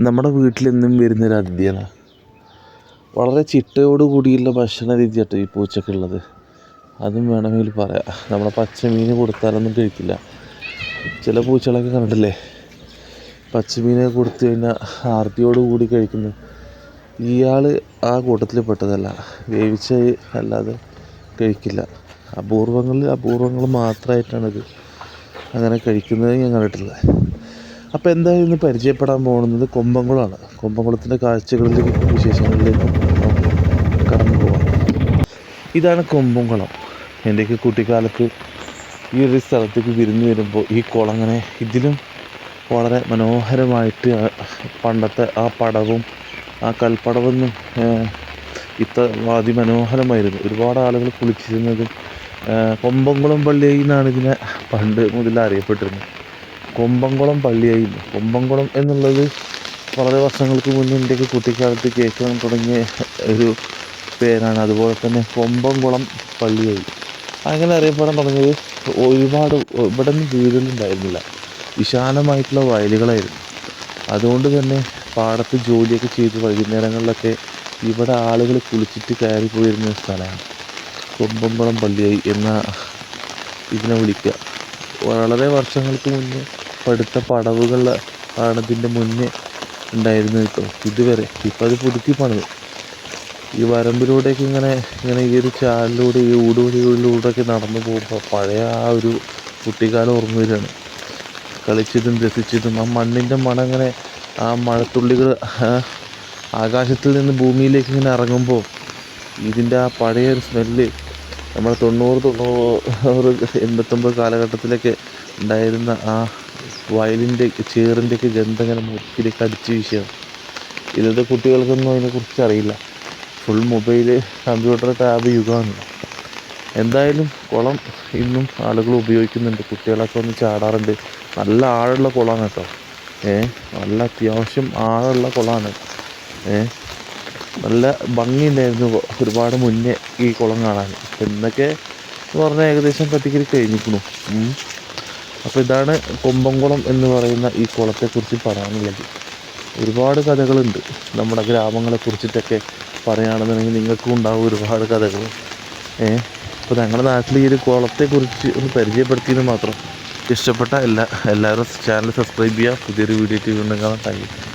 നമ്മുടെ വീട്ടിലെന്നും വരുന്നൊരു അതിഥിയാണ്. വളരെ ചിട്ടയോട് കൂടിയുള്ള ഭക്ഷണ രീതി കേട്ടോ ഈ പൂച്ചക്കുള്ളത് അതും വേണമെങ്കിൽ പറയാം. നമ്മളെ പച്ചമീൻ കൊടുത്താലൊന്നും കഴിക്കില്ല. ചില പൂച്ചകളൊക്കെ കണ്ടില്ലേ പച്ചമീനെ കൊടുത്തു കഴിഞ്ഞാൽ ആർത്തിയോട് കൂടി കഴിക്കുന്നു. ഇയാൾ ആ കൂട്ടത്തിൽ പെട്ടതല്ല. വേവിച്ച അല്ലാതെ കഴിക്കില്ല. അപൂർവങ്ങളിൽ അപൂർവങ്ങൾ മാത്രമായിട്ടാണിത്. അങ്ങനെ കഴിക്കുന്നത് ഞാൻ കണ്ടിട്ടുള്ളത് അപ്പോൾ എന്തായാലും ഇന്ന് പരിചയപ്പെടാൻ പോകുന്നത് കൊമ്പംകുളമാണ് കൊമ്പംകുളത്തിന്റെ കാഴ്ചകളിലേക്കും വിശേഷങ്ങളിലേക്കും കടന്നു പോകാം ഇതാണ് കൊമ്പംകുളം. എന്റെയൊക്കെ കുട്ടിക്കാലത്ത് ഈ ഒരു സ്ഥലത്തേക്ക് വിരുന്ന് വരുമ്പോൾ ഈ കുളം അങ്ങനെ ഇതിലും വളരെ മനോഹരമായിട്ട് പണ്ടത്തെ ആ പടവും ആ കൽപ്പടവൊന്നും ഇത്ര അതിമനോഹരമായിരുന്നു ഒരുപാട് ആളുകൾ കുളിച്ചിരുന്നത് കൊമ്പംകുളം പള്ളി എന്നാണ് ഇതിനെ പണ്ട് മുതൽ അറിയപ്പെട്ടിരുന്നത്. കൊമ്പംകുളം പള്ളിയായിരുന്നു. കൊമ്പംകുളം എന്നുള്ളത് വളരെ വർഷങ്ങൾക്ക് മുന്നേ എന്റെയൊക്കെ കുട്ടിക്കാലത്ത് കേൾക്കാൻ തുടങ്ങിയ ഒരു പേരാണ്. അതുപോലെ തന്നെ കൊമ്പംകുളം പള്ളിയായി അങ്ങനെ അറിയപ്പെടാൻ തുടങ്ങിയത് ഒരുപാട് ഇവിടെ നിന്ന് വീടുകളുണ്ടായിരുന്നില്ല. വിശാലമായിട്ടുള്ള വയലുകളായിരുന്നു. അതുകൊണ്ട് തന്നെ പാടത്ത് ജോലിയൊക്കെ ചെയ്ത് വൈകുന്നേരങ്ങളിലൊക്കെ ഇവിടെ ആളുകൾ കുളിച്ചിട്ട് കയറി പോയിരുന്ന സ്ഥലമാണ് കൊമ്പംകുളം പള്ളിയായി എന്ന ഇതിനെ വിളിക്കുക. വളരെ വർഷങ്ങൾക്ക് മുന്നേ പടുത്ത പടവുകൾ ആണ് ഇതിന്റെ മുന്നേ ഉണ്ടായിരുന്നത് കേട്ടോ. ഇതുവരെ ഇപ്പം അത് പുതുക്കി പണിത്. ഈ വരമ്പിലൂടെയൊക്കെ ഇങ്ങനെ ഇങ്ങനെ ഈ ഒരു ചാലിലൂടെ ഈ ഊടുവഴികളിലൂടെയൊക്കെ നടന്നു പോകുമ്പോൾ പഴയ ആ ഒരു കുട്ടിക്കാലം ഓർമ്മ വരികയാണ്. കളിച്ചതും രസിച്ചതും ആ മണ്ണിന്റെ മണം ഇങ്ങനെ ആ മഴത്തുള്ളികൾ ആകാശത്തിൽ നിന്ന് ഭൂമിയിലേക്ക് ഇങ്ങനെ ഇറങ്ങുമ്പോൾ ഇതിന്റെ ആ പഴയ ഒരു സ്മെല്ല് നമ്മൾ തൊണ്ണൂറ് തൊണ്ണൂറ് എൺപത്തൊമ്പത് കാലഘട്ടത്തിലൊക്കെ ഉണ്ടായിരുന്ന ആ വയലിന്റെ ചേറിന്റെയൊക്കെ ഗന്ധം ഇങ്ങനെ മൂക്കിലേക്ക് അടിച്ച് വീശുകയാണ് ഇന്നത്തെ കുട്ടികൾക്കൊന്നും അതിനെക്കുറിച്ച് അറിയില്ല. ഫുൾ മൊബൈൽ കമ്പ്യൂട്ടർ ടാബ് യുഗമാണ്. എന്തായാലും കുളം ഇന്നും ആളുകൾ ഉപയോഗിക്കുന്നുണ്ട്. കുട്ടികളൊക്കെ ഒന്ന് ചാടാറുണ്ട്. നല്ല ആഴമുള്ള കുളമാണ് കേട്ടോ. ഏ നല്ല അത്യാവശ്യം ആഴമുള്ള കുളമാണ്. ഏ നല്ല ഭംഗിയുണ്ടായിരുന്നു ഒരുപാട് മുന്നേ ഈ കുളം കാണാൻ. ഇന്നൊക്കെ എന്ന് പറഞ്ഞാൽ ഏകദേശം കത്തിക്കരി കഴിഞ്ഞിരിക്കണു അപ്പോൾ ഇതാണ് കൊമ്പംകുളം എന്ന് പറയുന്ന ഈ കുളത്തെക്കുറിച്ച് പറയാനുള്ളത്. ഒരുപാട് കഥകളുണ്ട്. നമ്മുടെ ഗ്രാമങ്ങളെ കുറിച്ചിട്ടൊക്കെ പറയുകയാണെന്നുണ്ടെങ്കിൽ നിങ്ങൾക്കും ഉണ്ടാവും ഒരുപാട് കഥകൾ. ഏഹ് അപ്പോൾ ഞങ്ങളുടെ നാട്ടിൽ ഈ ഒരു കുളത്തെക്കുറിച്ച് ഒന്ന് പരിചയപ്പെടുത്തിയെന്ന് മാത്രം ഇഷ്ടപ്പെട്ട എല്ലാ എല്ലാവരും ചാനൽ സബ്സ്ക്രൈബ് ചെയ്യുക. പുതിയൊരു വീഡിയോ ടി വി കാണാൻ താങ്ക്